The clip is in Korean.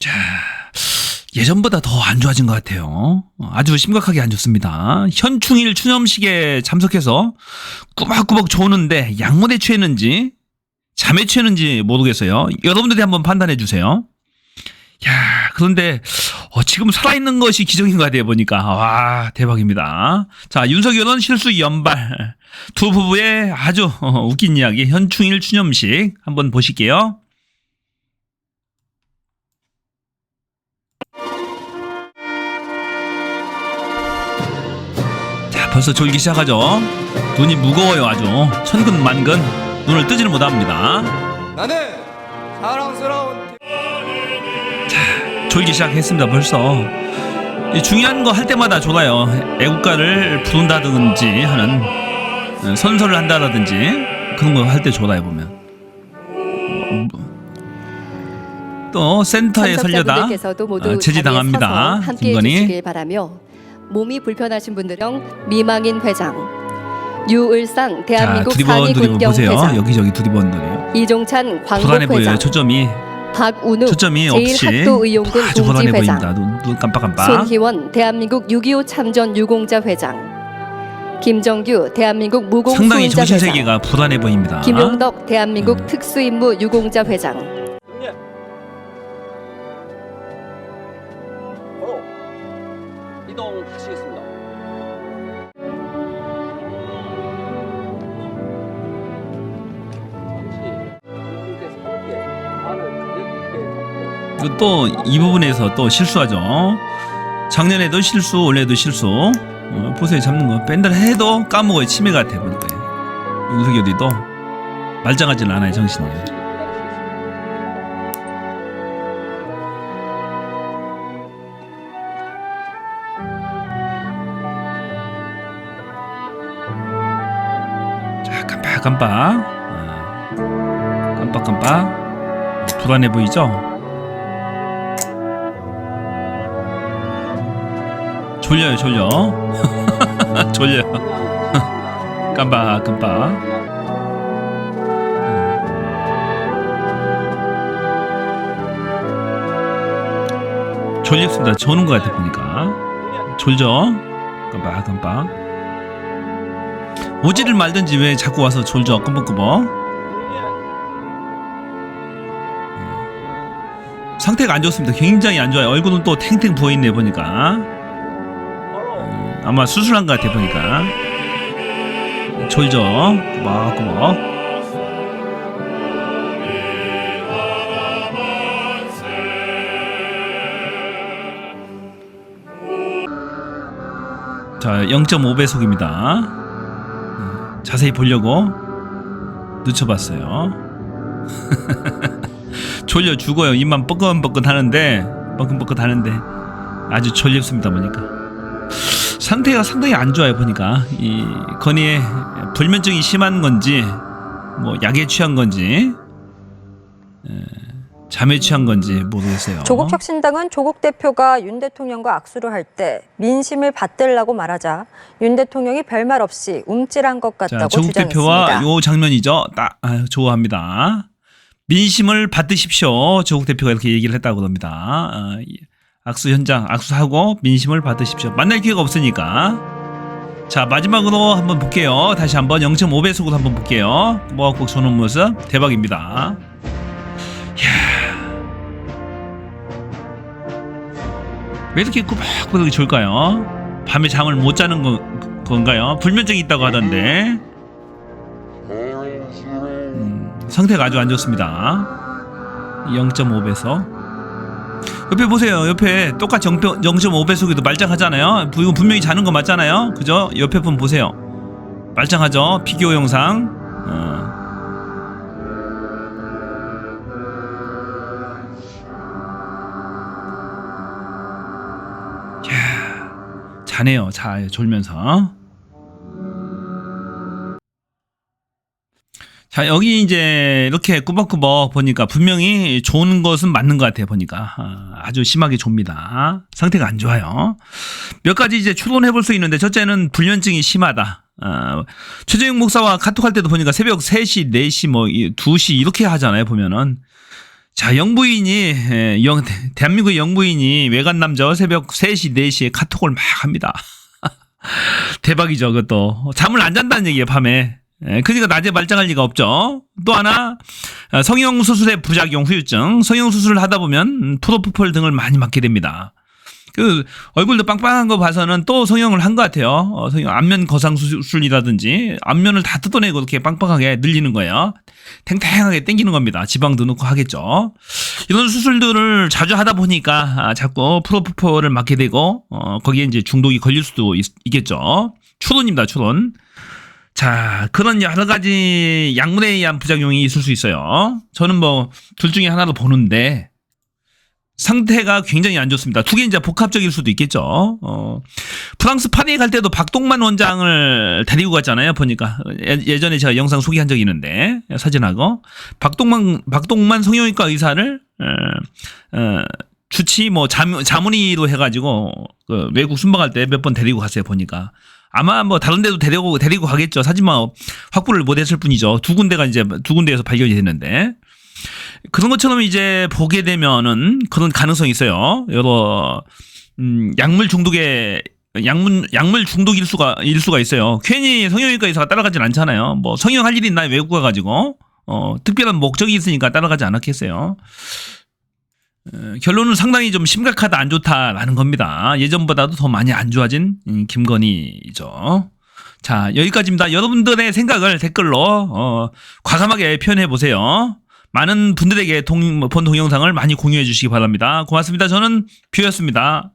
자, 예전보다 더 안 좋아진 것 같아요. 어, 아주 심각하게 안 좋습니다. 현충일 추념식에 참석해서 꾸벅꾸벅 조는데 약물에 취했는지 잠에 취했는지 모르겠어요. 여러분들이 한번 판단해 주세요. 야, 그런데 어, 지금 살아있는 것이 기적인 것 같아요, 보니까. 와, 대박입니다. 자, 윤석열은 실수 연발. 두 부부의 아주 어, 웃긴 이야기, 현충일 추념식 한번 보실게요. 벌써 졸기 시작하죠. 눈이 무거워요, 아주. 천근만근 눈을 뜨지를 못합니다. 나는 사랑스러운 졸기 시작했습니다 벌써 이 중요한 거 할 때마다 졸아요 애국가를 부른다든지 하는 어, 선서를 한다든지 그런 거 할 때 졸아요 보면 또 센터에 설려다 어, 제지당합니다 김건희 해주시길 바라며 몸이 불편하신 분들은 미망인 회장, 유을상 자 대한민국 상위 군경 보세요. 회장, 여기저기 두리번들이요. 이종찬 불안해 광복 보여요. 회장, 초점이. 박운우 초점이 없이 제1학도의용군 아주 불안해 동지회장, 보입니다. 눈, 눈 깜빡깜빡. 손희원 대한민국 6.25 참전 유공자 회장, 김정규 대한민국 무공 상당히 수훈자 회장, 정신세계가 불안해 보입니다. 김용덕 대한민국 음. 특수임무 유공자 회장, 있게 또이 부분에서 또 실수하죠. 작년에도 실수, 올해도 실수. 어, 보세요, 잡는 거. 뺀다 해도 까먹어요. 치매 같아 보니까. 윤석열이도 말짱하지는 않아요, 정신이. 깜빡깜빡. 어, 깜빡깜빡. 불안해 보이죠? 졸려요, 졸려. 졸려요. 깜빡, 깜빡. 졸립습니다. 조는 것 같아 보니까. 졸죠? 깜빡, 깜빡. 오지를 말든지 왜 자꾸 와서 졸죠? 끔뻑끔뻑. 상태가 안 좋습니다. 굉장히 안 좋아요. 얼굴은 또 탱탱 부어있네 보니까. 아마 수술한 것 같아 보니까. 졸죠? 꾸벅꾸벅. 자, 0.5배속입니다. 음, 자세히 보려고 늦춰봤어요. 졸려 죽어요. 입만 뻐끔뻐끔 하는데, 뻐끔뻐끔 하는데 아주 졸립습니다 보니까. 상태가 상당히 안 좋아요 보니까 이 건이의 불면증이 심한 건지 뭐 약에 취한 건지 에, 잠에 취한 건지 모르겠어요. 조국 혁신당은 조국 대표가 윤 대통령과 악수를 할 때 민심을 받들라고 말하자 윤 대통령이 별말 없이 움찔한 것 자, 같다고 조국 대표와 주장했습니다. 요 장면이죠. 딱 아유, 좋아합니다. 민심을 받으십시오. 조국 대표가 이렇게 얘기를 했다고 그럽니다. 아, 이 악수 현장 악수하고 민심을 받으십시오. 만날 기회가 없으니까. 자 마지막으로 한번 볼게요. 다시 한번 0.5배속으로 한번 볼게요. 뭐꼭 쏘는 모습 대박입니다. 왜 이렇게 꾸벅꾸벅 졸까요? 밤에 잠을 못 자는 건, 건가요? 불면증이 있다고 하던데. 음, 상태가 아주 안 좋습니다. 0.5배속. 옆에 보세요. 옆에 똑같이 0.5배속에도 말짱하잖아요. 분명히 자는 거 맞잖아요. 그죠? 옆에 분 보세요. 말짱하죠? 피규어 영상. 어. 자네요. 자, 졸면서. 자 여기 이제 이렇게 꾸벅꾸벅 보니까 분명히 좋은 것은 맞는 것 같아요 보니까. 아, 아주 심하게 좁니다. 상태가 안 좋아요. 몇 가지 이제 추론해 볼 수 있는데 첫째는 불면증이 심하다. 아, 최재형 목사와 카톡할 때도 보니까 새벽 3시 4시 뭐 2시 이렇게 하잖아요 보면은 자, 영부인이, 에, 영, 대- 대한민국 영부인이 외간 남자와 새벽 3시, 4시에 카톡을 막 합니다. 대박이죠, 그것도. 잠을 안 잔다는 얘기예요, 밤에. 예, 그러니까 낮에 말짱할 리가 없죠. 또 하나, 어, 성형 수술의 부작용 후유증. 성형 수술을 하다 보면 음, 프로포폴 등을 많이 맞게 됩니다. 그 얼굴도 빵빵한 거 봐서는 또 성형을 한 것 같아요. 어, 성형 안면 거상 수술이라든지 안면을 다 뜯어내고 이렇게 빵빵하게 늘리는 거예요. 탱탱하게 당기는 겁니다. 지방도 넣고 하겠죠. 이런 수술들을 자주 하다 보니까 아, 자꾸 프로포폴을 맞게 되고 어, 거기에 이제 중독이 걸릴 수도 있, 겠죠 추론입니다. 추론. 자, 그런 여러 가지 약물에 의한 부작용이 있을 수 있어요. 저는 뭐 둘 중에 하나로 보는데 상태가 굉장히 안 좋습니다. 두 개 이제 복합적일 수도 있겠죠. 어, 프랑스 파리에 갈 때도 박동만 원장을 데리고 갔잖아요. 보니까 예- 예전에 제가 영상 소개한 적이 있는데 사진하고 박동만 박동만 성형외과 의사를 어, 어, 주치 뭐 자문, 자문의로 해가지고 그 외국 순방할 때 몇 번 데리고 갔어요. 보니까 아마 뭐 다른 데도 데리고 데리고 가겠죠. 하지만 확보를 못했을 뿐이죠. 두 군데가 이제 두 군데에서 발견이 됐는데 그런 것처럼 이제 보게 되면은 그런 가능성이 있어요. 여러 음, 약물 중독에 약물 약물 중독일 수가 일 수가 있어요. 괜히 성형외과 의사가 따라가진 않잖아요. 뭐 성형할 일이 있나 외국 가 가지고 어 특별한 목적이 있으니까 따라가지 않았겠어요. 어, 결론은 상당히 좀 심각하다 안 좋다라는 겁니다. 예전보다도 더 많이 안 좋아진 음, 김건희죠. 자 여기까지입니다. 여러분들의 생각을 댓글로 어, 과감하게 표현해 보세요. 많은 분들에게 동, 본 동영상을 많이 공유해 주시기 바랍니다. 고맙습니다. 저는 뷰였습니다.